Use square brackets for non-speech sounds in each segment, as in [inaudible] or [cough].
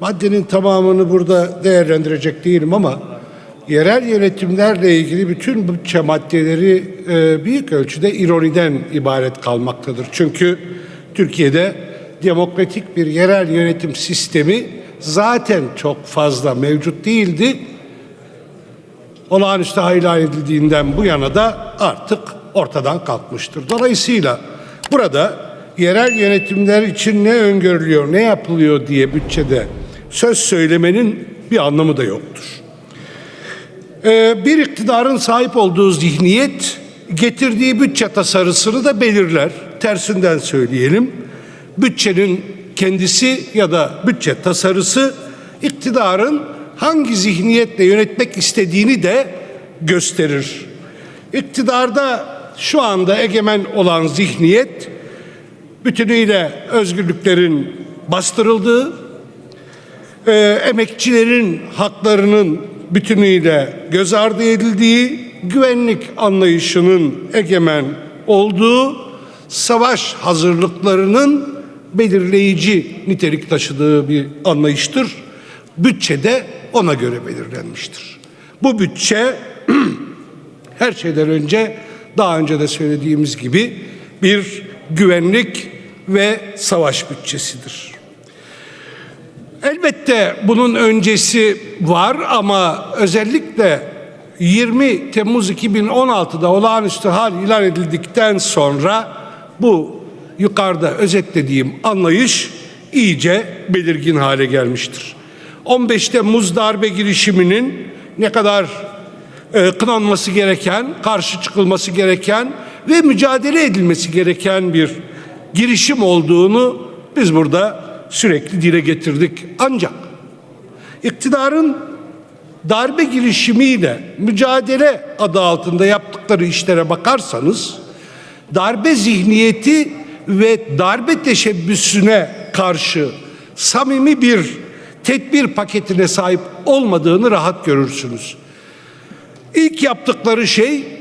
maddenin tamamını burada değerlendirecek değilim ama yerel yönetimlerle ilgili bütün bütçe maddeleri e, büyük ölçüde ironiden ibaret kalmaktadır. Çünkü Türkiye'de demokratik bir yerel yönetim sistemi zaten çok fazla mevcut değildi olağanüstü hal ilan edildiğinden bu yana da artık ortadan kalkmıştır. Dolayısıyla burada yerel yönetimler için ne öngörülüyor, ne yapılıyor diye bütçede söz söylemenin bir anlamı da yoktur. Ee, bir iktidarın sahip olduğu zihniyet getirdiği bütçe tasarısını da belirler. Tersinden söyleyelim. Bütçenin kendisi ya da bütçe tasarısı iktidarın hangi zihniyetle yönetmek istediğini de gösterir. İktidarda şu anda egemen olan zihniyet bütünüyle özgürlüklerin bastırıldığı, e, emekçilerin haklarının bütünüyle göz ardı edildiği, güvenlik anlayışının egemen olduğu, savaş hazırlıklarının belirleyici nitelik taşıdığı bir anlayıştır. Bütçe de ona göre belirlenmiştir. Bu bütçe [clears throat] her şeyden önce daha önce de söylediğimiz gibi bir güvenlik ve savaş bütçesidir. Elbette bunun öncesi var ama özellikle 20 Temmuz 2016'da olağanüstü hal ilan edildikten sonra bu yukarıda özetlediğim anlayış iyice belirgin hale gelmiştir. 15 Temmuz darbe girişiminin ne kadar e, kınanması gereken, karşı çıkılması gereken ve mücadele edilmesi gereken bir girişim olduğunu biz burada sürekli dile getirdik. Ancak iktidarın darbe girişimiyle mücadele adı altında yaptıkları işlere bakarsanız darbe zihniyeti ve darbe teşebbüsüne karşı samimi bir tedbir paketine sahip olmadığını rahat görürsünüz. İlk yaptıkları şey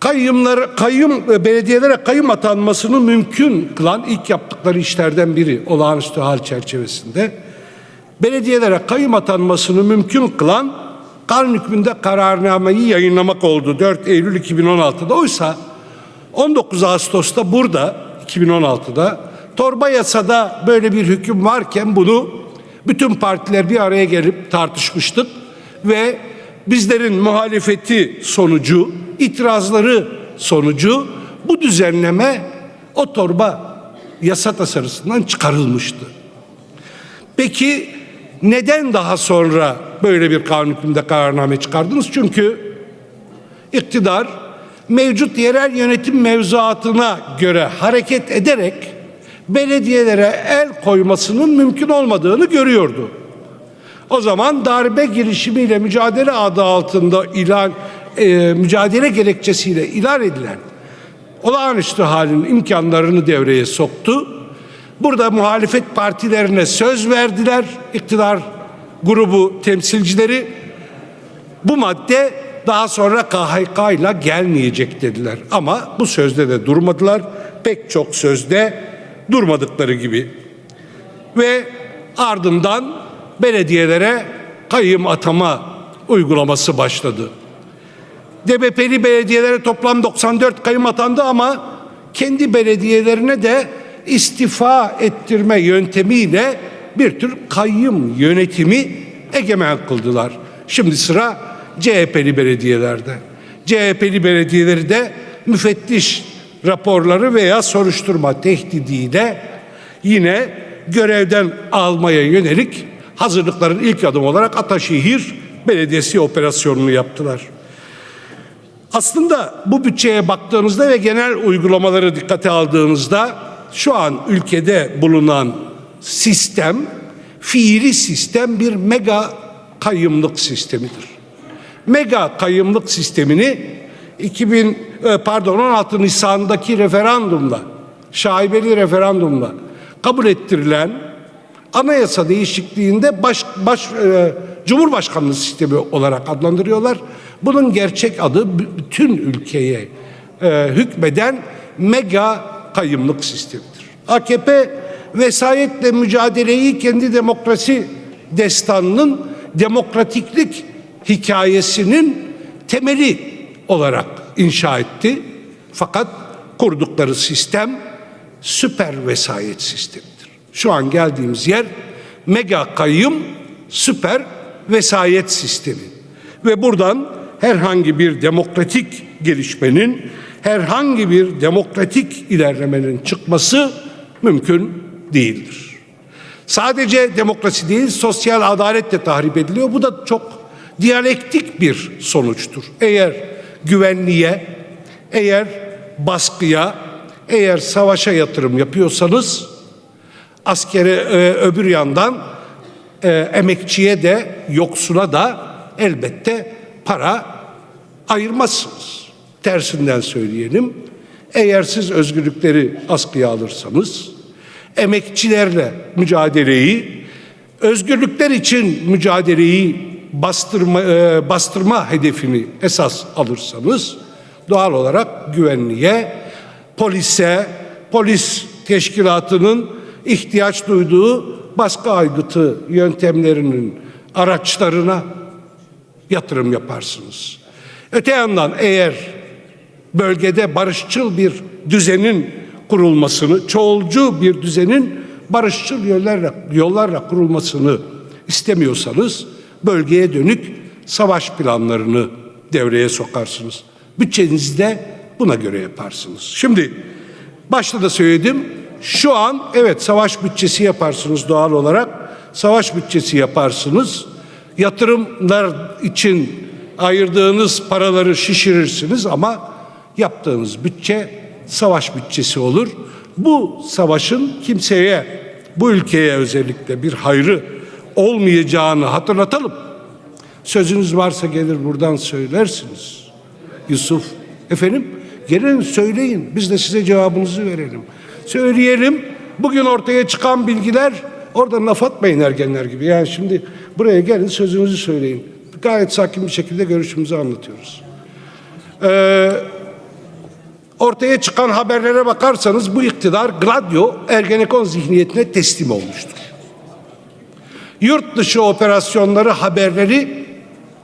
kayyumlar kayyum belediyelere kayyum atanmasını mümkün kılan ilk yaptıkları işlerden biri olağanüstü hal çerçevesinde belediyelere kayyum atanmasını mümkün kılan kanun hükmünde kararnameyi yayınlamak oldu 4 Eylül 2016'da. Oysa 19 Ağustos'ta burada 2016'da torba yasada böyle bir hüküm varken bunu bütün partiler bir araya gelip tartışmıştık ve bizlerin muhalefeti sonucu, itirazları sonucu bu düzenleme o torba yasa tasarısından çıkarılmıştı. Peki neden daha sonra böyle bir kanun hükmünde kararname çıkardınız? Çünkü iktidar mevcut yerel yönetim mevzuatına göre hareket ederek belediyelere el koymasının mümkün olmadığını görüyordu. O zaman darbe girişimiyle mücadele adı altında ilan e, mücadele gerekçesiyle ilan edilen olağanüstü halin imkanlarını devreye soktu. Burada muhalefet partilerine söz verdiler. iktidar grubu temsilcileri bu madde daha sonra KHK ile gelmeyecek dediler. Ama bu sözde de durmadılar. Pek çok sözde durmadıkları gibi. Ve ardından belediyelere kayyım atama uygulaması başladı. DBP'li belediyelere toplam 94 kayyum atandı ama kendi belediyelerine de istifa ettirme yöntemiyle bir tür kayyum yönetimi egemen kıldılar. Şimdi sıra CHP'li belediyelerde. CHP'li belediyeleri de müfettiş raporları veya soruşturma tehdidiyle yine görevden almaya yönelik hazırlıkların ilk adım olarak Ataşehir Belediyesi operasyonunu yaptılar. Aslında bu bütçeye baktığınızda ve genel uygulamaları dikkate aldığınızda şu an ülkede bulunan sistem, fiili sistem bir mega kayyımlık sistemidir. Mega kayyımlık sistemini 2000 e, pardon 16 Nisan'daki referandumla, şaibeli referandumla kabul ettirilen anayasa değişikliğinde baş, baş e, Cumhurbaşkanlığı sistemi olarak adlandırıyorlar. Bunun gerçek adı bütün ülkeye e, hükmeden mega kayyımlık sistemidir. AKP vesayetle mücadeleyi kendi demokrasi destanının demokratiklik hikayesinin temeli olarak inşa etti. Fakat kurdukları sistem süper vesayet sistemidir. Şu an geldiğimiz yer mega kayyum süper vesayet sistemi. Ve buradan herhangi bir demokratik gelişmenin, herhangi bir demokratik ilerlemenin çıkması mümkün değildir. Sadece demokrasi değil, sosyal adalet de tahrip ediliyor. Bu da çok diyalektik bir sonuçtur. Eğer güvenliğe, eğer baskıya, eğer savaşa yatırım yapıyorsanız askere e, öbür yandan e, emekçiye de yoksula da elbette para ayırmazsınız. Tersinden söyleyelim. Eğer siz özgürlükleri askıya alırsanız emekçilerle mücadeleyi, özgürlükler için mücadeleyi bastırma, e, bastırma hedefini esas alırsanız doğal olarak güvenliğe, polise, polis teşkilatının ihtiyaç duyduğu baskı aygıtı yöntemlerinin araçlarına yatırım yaparsınız. Öte yandan eğer bölgede barışçıl bir düzenin kurulmasını, çoğulcu bir düzenin barışçıl yollarla, yollarla kurulmasını istemiyorsanız bölgeye dönük savaş planlarını devreye sokarsınız. Bütçenizi de buna göre yaparsınız. Şimdi başta da söyledim. Şu an evet savaş bütçesi yaparsınız doğal olarak. Savaş bütçesi yaparsınız. Yatırımlar için ayırdığınız paraları şişirirsiniz ama yaptığınız bütçe savaş bütçesi olur. Bu savaşın kimseye, bu ülkeye özellikle bir hayrı olmayacağını hatırlatalım. Sözünüz varsa gelir buradan söylersiniz. Yusuf, efendim gelin söyleyin. Biz de size cevabınızı verelim. Söyleyelim. Bugün ortaya çıkan bilgiler orada laf atmayın ergenler gibi. Yani şimdi buraya gelin sözünüzü söyleyin. Gayet sakin bir şekilde görüşümüzü anlatıyoruz. Ee, ortaya çıkan haberlere bakarsanız bu iktidar Gladio Ergenekon zihniyetine teslim olmuştur. Yurt dışı operasyonları haberleri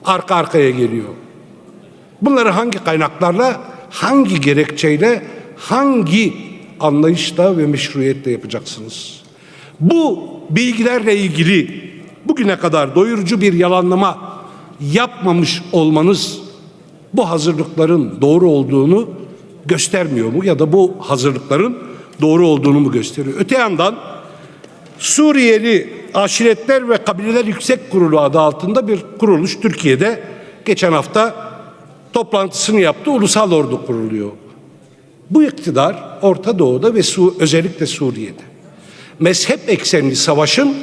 arka arkaya geliyor. Bunları hangi kaynaklarla, hangi gerekçeyle, hangi anlayışla ve meşruiyetle yapacaksınız? Bu bilgilerle ilgili bugüne kadar doyurucu bir yalanlama yapmamış olmanız bu hazırlıkların doğru olduğunu göstermiyor mu? Ya da bu hazırlıkların doğru olduğunu mu gösteriyor? Öte yandan Suriyeli Aşiretler ve Kabileler Yüksek Kurulu adı altında bir kuruluş Türkiye'de geçen hafta toplantısını yaptı. Ulusal Ordu kuruluyor. Bu iktidar Orta Doğu'da ve Su, özellikle Suriye'de mezhep eksenli savaşın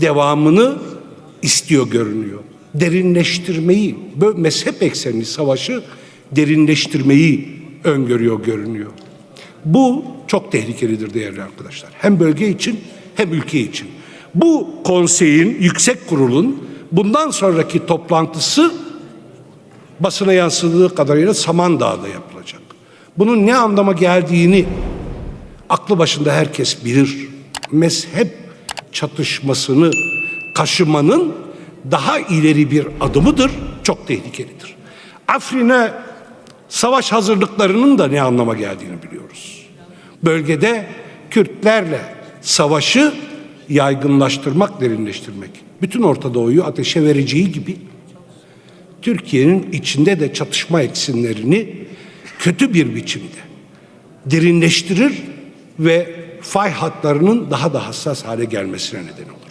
devamını istiyor görünüyor. Derinleştirmeyi, böyle mezhep eksenli savaşı derinleştirmeyi öngörüyor görünüyor. Bu çok tehlikelidir değerli arkadaşlar. Hem bölge için hem ülke için. Bu konseyin, yüksek kurulun bundan sonraki toplantısı basına yansıdığı kadarıyla Samandağ'da yapılacak. Bunun ne anlama geldiğini aklı başında herkes bilir. Mezhep çatışmasını kaşımanın daha ileri bir adımıdır, çok tehlikelidir. Afrin'e savaş hazırlıklarının da ne anlama geldiğini biliyoruz. Bölgede Kürtlerle savaşı yaygınlaştırmak, derinleştirmek. Bütün Orta Doğu'yu ateşe vereceği gibi Türkiye'nin içinde de çatışma eksenlerini kötü bir biçimde derinleştirir ve fay hatlarının daha da hassas hale gelmesine neden olur.